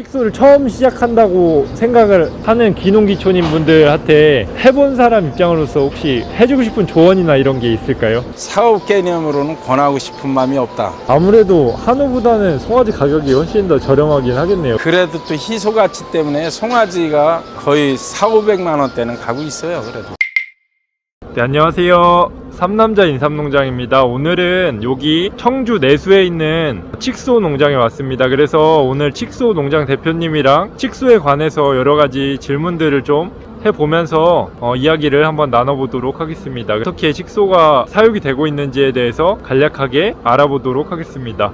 식소를 처음 시작한다고 생각을 하는 기농기촌인 분들한테 해본 사람 입장으로서 혹시 해주고 싶은 조언이나 이런 게 있을까요? 사업 개념으로는 권하고 싶은 마음이 없다. 아무래도 한우보다는 송아지 가격이 훨씬 더 저렴하긴 하겠네요. 그래도 또 희소 가치 때문에 송아지가 거의 4, 500만 원대는 가고 있어요. 그래도. 네, 안녕하세요. 삼남자 인삼농장입니다. 오늘은 여기 청주 내수에 있는 칙소 농장에 왔습니다. 그래서 오늘 칙소 농장 대표님이랑 칙소에 관해서 여러 가지 질문들을 좀 해보면서 어, 이야기를 한번 나눠보도록 하겠습니다. 어떻게 칙소가 사육이 되고 있는지에 대해서 간략하게 알아보도록 하겠습니다.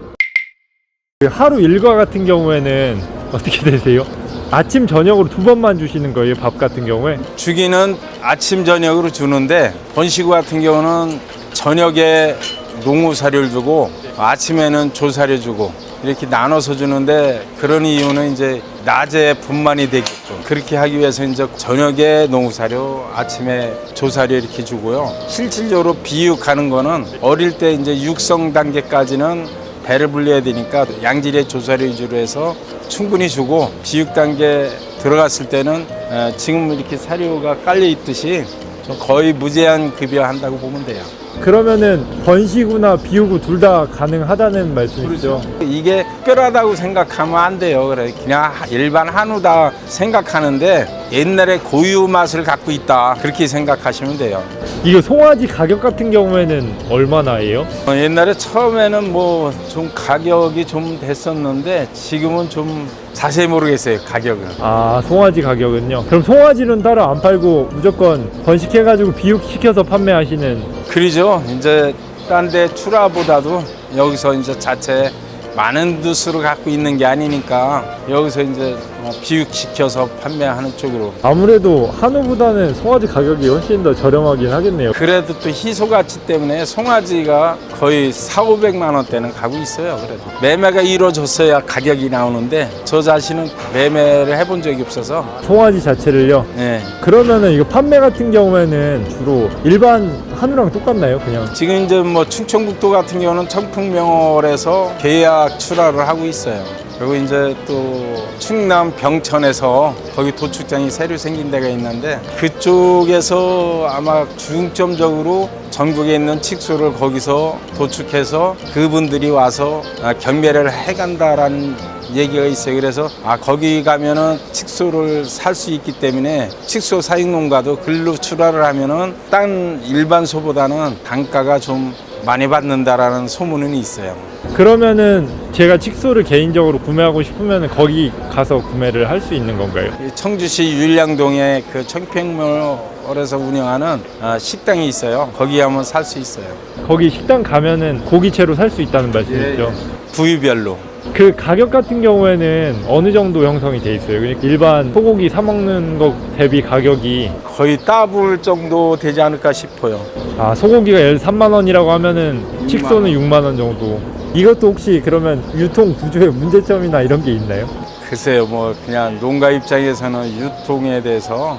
그 하루 일과 같은 경우에는 어떻게 되세요? 아침 저녁으로 두 번만 주시는 거예요, 밥 같은 경우에? 주기는 아침 저녁으로 주는데 번식 같은 경우는 저녁에 농우 사료를 주고 아침에는 조사료 주고 이렇게 나눠서 주는데 그런 이유는 이제 낮에 분만이 되게끔 그렇게 하기 위해서 이제 저녁에 농우 사료 아침에 조사료 이렇게 주고요 실질적으로 비육하는 거는 어릴 때 이제 육성 단계까지는 배를 불려야 되니까 양질의 조사료 위주로 해서 충분히 주고 비육 단계 들어갔을 때는 에, 지금 이렇게 사료가 깔려 있듯이 좀 거의 무제한 급여한다고 보면 돼요. 그러면은 번시구나 비우고 둘 다 가능하다는 말씀이죠. 이게 특별하다고 생각하면 안 돼요. 그래 그냥 하- 일반 한우다 생각하는데 옛날에 고유 맛을 갖고 있다 그렇게 생각하시면 돼요. 이거 송아지 가격 같은 경우에는 얼마나예요? 어, 옛날에 처음에는 뭐 좀 가격이 좀 됐었는데 지금은 좀 자세히 모르겠어요 가격은. 아 송아지 가격은요? 그럼 송아지는 따로 안 팔고 무조건 번식해가지고 비육시켜서 판매하시는 그러죠. 이제 딴 데 출하보다도 여기서 이제 자체 많은 두수를 갖고 있는 게 아니니까 여기서 이제 어, 비육시켜서 판매하는 쪽으로. 아무래도 한우보다는 송아지 가격이 훨씬 더 저렴하긴 하겠네요. 그래도 또 희소 가치 때문에 송아지가 거의 4, 500만 원대는 가고 있어요. 그래도 매매가 이루어졌어야 가격이 나오는데 저 자신은 매매를 해본 적이 없어서 송아지 자체를요. 예. 그러면은 이거 판매 같은 경우에는 주로 일반 한우랑 똑같나요? 그냥 지금 이제 뭐 충청북도 같은 경우는 청풍명월에서 계약 출하를 하고 있어요. 그리고 이제 또 충남 병천에서 거기 도축장이 새로 생긴 데가 있는데 그쪽에서 아마 중점적으로 전국에 있는 칙소를 거기서 도축해서 그분들이 와서 아, 경매를 해간다라는 얘기가 있어요. 그래서 아 거기 가면은 칙소를 살 수 있기 때문에 칙소 사육농가도 글로 출하를 하면은 딴 일반 소보다는 단가가 좀 많이 받는다라는 소문은 있어요. 그러면은 제가 칙소를 개인적으로 구매하고 싶으면은 거기 가서 구매를 할 수 있는 건가요? 이 청주시 율량동에 그 청평몰에서 운영하는 아, 식당이 있어요. 거기 하면 살 수 있어요. 거기 식당 가면은 고기채로 살 수 있다는 말씀이죠. 부위별로. 그 가격 같은 경우에는 어느 정도 형성이 돼 있어요? 그러니까 일반 소고기 사 먹는 것 대비 가격이 거의 따블 정도 되지 않을까 싶어요. 아 소고기가 예를 3만 원이라고 하면은 칙소는 6만 원 정도. 이것도 혹시 그러면 유통 구조에 문제점이나 이런 게 있나요? 글쎄요, 뭐 그냥 농가 입장에서는 유통에 대해서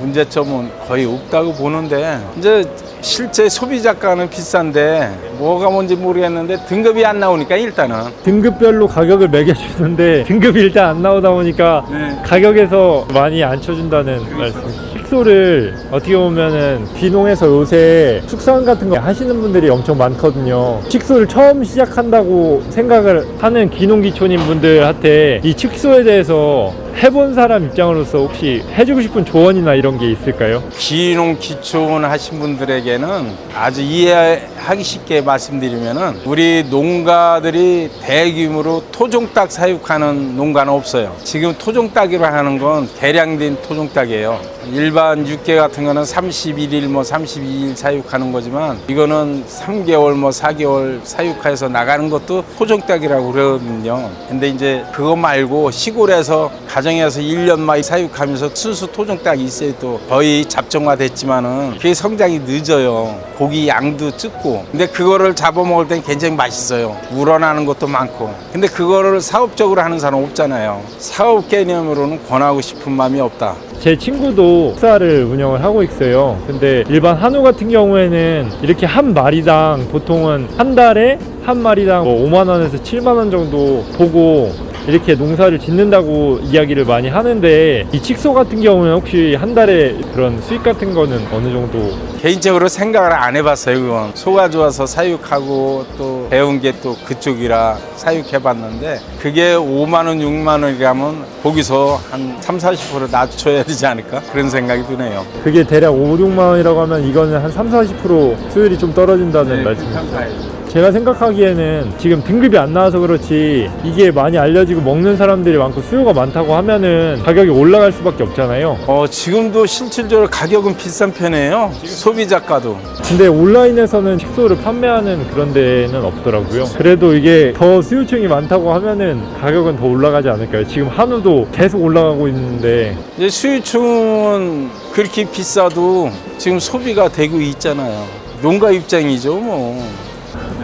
문제점은 거의 없다고 보는데 이제 실제 소비자가는 비싼데 뭐가 뭔지 모르겠는데 등급이 안 나오니까 일단은 등급별로 가격을 매겨주는데 등급이 일단 안 나오다 보니까 네. 가격에서 많이 안 쳐준다는 말씀. 식소를 어떻게 보면은 귀농에서 요새 축산 같은 거 하시는 분들이 엄청 많거든요. 식소를 처음 시작한다고 생각을 하는 귀농기촌인 분들한테 이 칙소에 대해서 해본 사람 입장으로서 혹시 해주고 싶은 조언이나 이런 게 있을까요? 기농 기촌 하신 분들에게는 아주 이해 하기 쉽게 말씀드리면은 우리 농가들이 대규모로 토종닭 사육하는 농가는 없어요. 지금 토종닭이라 하는 건 개량된 토종닭이에요. 일반 육개 같은 거는 31일 뭐 32일 사육하는 거지만 이거는 3개월 뭐 4개월 사육해서 나가는 것도 토종닭이라고 그러거든요. 근데 이제 그거 말고 시골에서 가정에서 1년 많이 사육하면서 순수 토종닭이 있어요. 또 거의 잡종화됐지만은 그게 성장이 늦어요. 고기 양도 적고. 근데 그거를 잡아먹을 땐 굉장히 맛있어요. 우러나는 것도 많고. 근데 그거를 사업적으로 하는 사람 없잖아요. 사업 개념으로는 권하고 싶은 마음이 없다. 제 친구도 식사를 운영을 하고 있어요. 근데 일반 한우 같은 경우에는 이렇게 한 마리당 보통은 한 달에 한 마리당 뭐 5만 원에서 7만 원 정도 보고 이렇게 농사를 짓는다고 이야기를 많이 하는데 이 칙소 같은 경우는 혹시 한 달에 그런 수익 같은 거는 어느 정도 개인적으로 생각을 안 해봤어요. 그건 소가 좋아서 사육하고 또 배운 게 또 그쪽이라 사육해봤는데 그게 5만 원, 6만 원이라면 거기서 한 3, 40% 낮춰야 되지 않을까 그런 생각이 드네요. 그게 대략 5, 6만 원이라고 하면 이거는 한 3, 40% 수율이 좀 떨어진다는 네, 말씀이시죠? 제가 생각하기에는 지금 등급이 안 나와서 그렇지 이게 많이 알려지고 먹는 사람들이 많고 수요가 많다고 하면은 가격이 올라갈 수밖에 없잖아요. 어, 지금도 실질적으로 가격은 비싼 편이에요. 소비자가도. 근데 온라인에서는 칙소를 판매하는 그런 데는 없더라고요. 그래도 이게 더 수요층이 많다고 하면은 가격은 더 올라가지 않을까요? 지금 한우도 계속 올라가고 있는데 이제 수유충은 그렇게 비싸도 지금 소비가 되고 있잖아요. 농가 입장이죠, 뭐.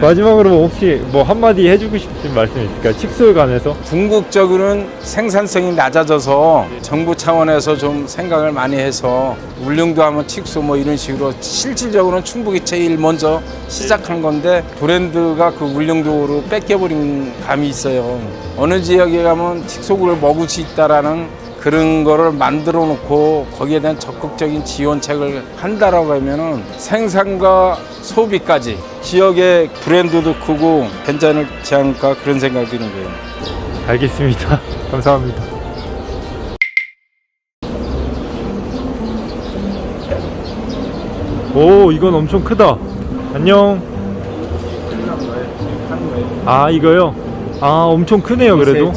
마지막으로 혹시 뭐 한마디 해주고 싶은 말씀 있을까요? 칙소에 관해서? 궁극적으로는 생산성이 낮아져서 정부 차원에서 좀 생각을 많이 해서 울릉도 하면 칙소 뭐 이런 식으로 실질적으로는 충북이 제일 먼저 시작한 건데 브랜드가 그 울릉도로 뺏겨버린 감이 있어요. 어느 지역에 가면 칙소를 먹을 수 있다라는 그런 거를 만들어 놓고 거기에 대한 적극적인 지원책을 한다라고 하면은 생산과 소비까지 지역의 브랜드도 크고 괜찮지 않을까 그런 생각이 드는 거예요. 알겠습니다. 감사합니다. 오, 이건 엄청 크다. 안녕. 아, 이거요? 아, 엄청 크네요, 그래도.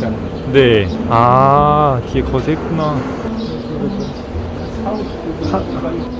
네. 아, 뒤에 거세 있구나. 하-